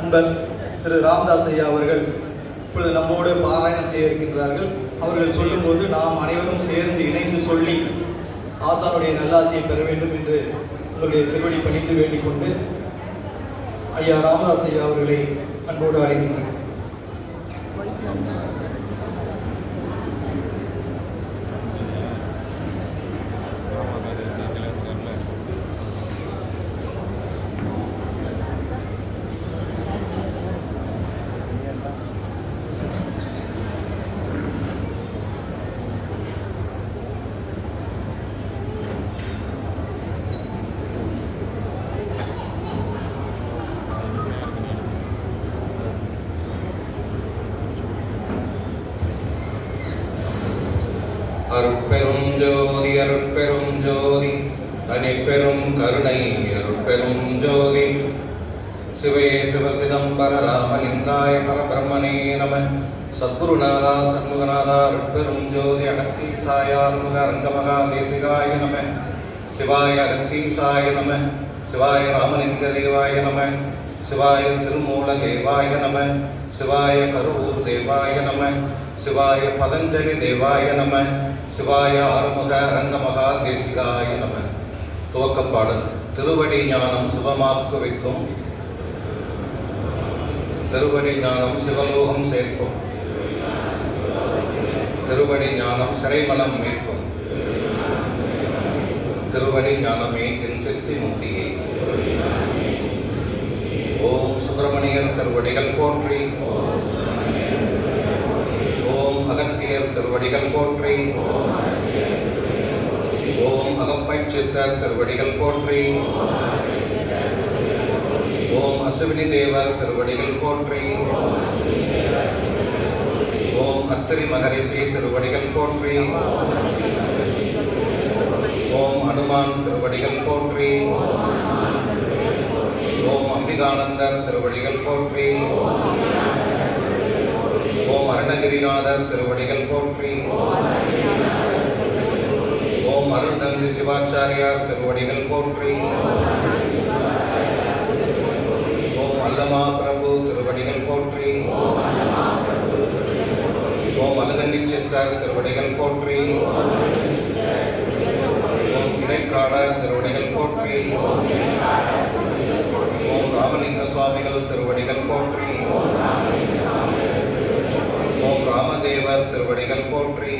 அன்பர் திரு ராம்தாஸ் ஐயா அவர்கள் இப்பொழுது நம்மோடு பாராயணம் செய்ய இருக்கின்றார்கள். அவர்கள் சொல்லும்போது நாம் அனைவரும் சேர்ந்து இணைந்து சொல்லி ஆசானுடைய நல்லாசியை பெற வேண்டும் என்று உங்களுடைய திருவடி பணிந்து வேண்டிக் கொண்டு ஐயா ராமதாஸ் ஐயா அவர்களை அன்போடு அழைக்கின்றனர். அருட்பெரும் ஜோதி அருட்பெரும் ஜோதி தனிப்பெரும் கருணை அருட்பெரும் ஜோதி சிவே சிவ சிதம்பர ராமலிங்காய பரபிரமணே நம. சத்குருநாதா சண்முகநாதா அருட்பெரும் ஜோதி அகத்தீசாய அருமுக அரங்கமகா தேசிகாய நம. சிவாய அகத்தீசாய நம. சிவாய ராமலிங்க தேவாய நம. சிவாய திருமூல தேவாய நம சிவாய கருவூர் தேவாய நம சிவாய பதஞ்சலி தேவாய நம சிவாய ஆறுமுக அரங்கமகா தேசிகாய நம. துவக்கப்பாடல் திருவடி ஞானம் சிவமாக்கு வைக்கும். திருவடி ஞானம் சிவலோகம் சேர்க்கும். திருவடி ஞானம் சிறைமலம் மீட்கும். திருவடி ஞானமே தென் சித்தி முக்தியை ஓம் சுப்பிரமணியர் திருவடிகள் போற்றி. ஓம் அகத்தியர் திருவடிகள் போற்றி. ஓம் அகப்பை சித்தர் திருவடிகள் போற்றி. ஓம் அசுவினி தேவர் திருவடிகள் போற்றி. ஓம் அத்திரி மகரிஷி திருவடிகள் போற்றி. ஓம் அனுமான் திருவடிகள் போற்றி. அம்பிகானந்தர் திருவடிகள் போற்றி. ஓம் அருணகிரிநாதர் திருவடிகள் போற்றி. ஓம் அருள் நந்தி சிவாச்சாரியார் திருவடிகள் போற்றி. ஓம் அல்லமா பிரபு திருவடிகள் போற்றி. ஓம் அலகன்னி சித்தர் திருவடிகள் போற்றி ஓம் இடைக்காடர் திருவடிகள் போற்றி ஓம் ராமலிங்க திருவடிகள் போற்றி. ஓம் ராமதேவர் திருவடிகள் போற்றி.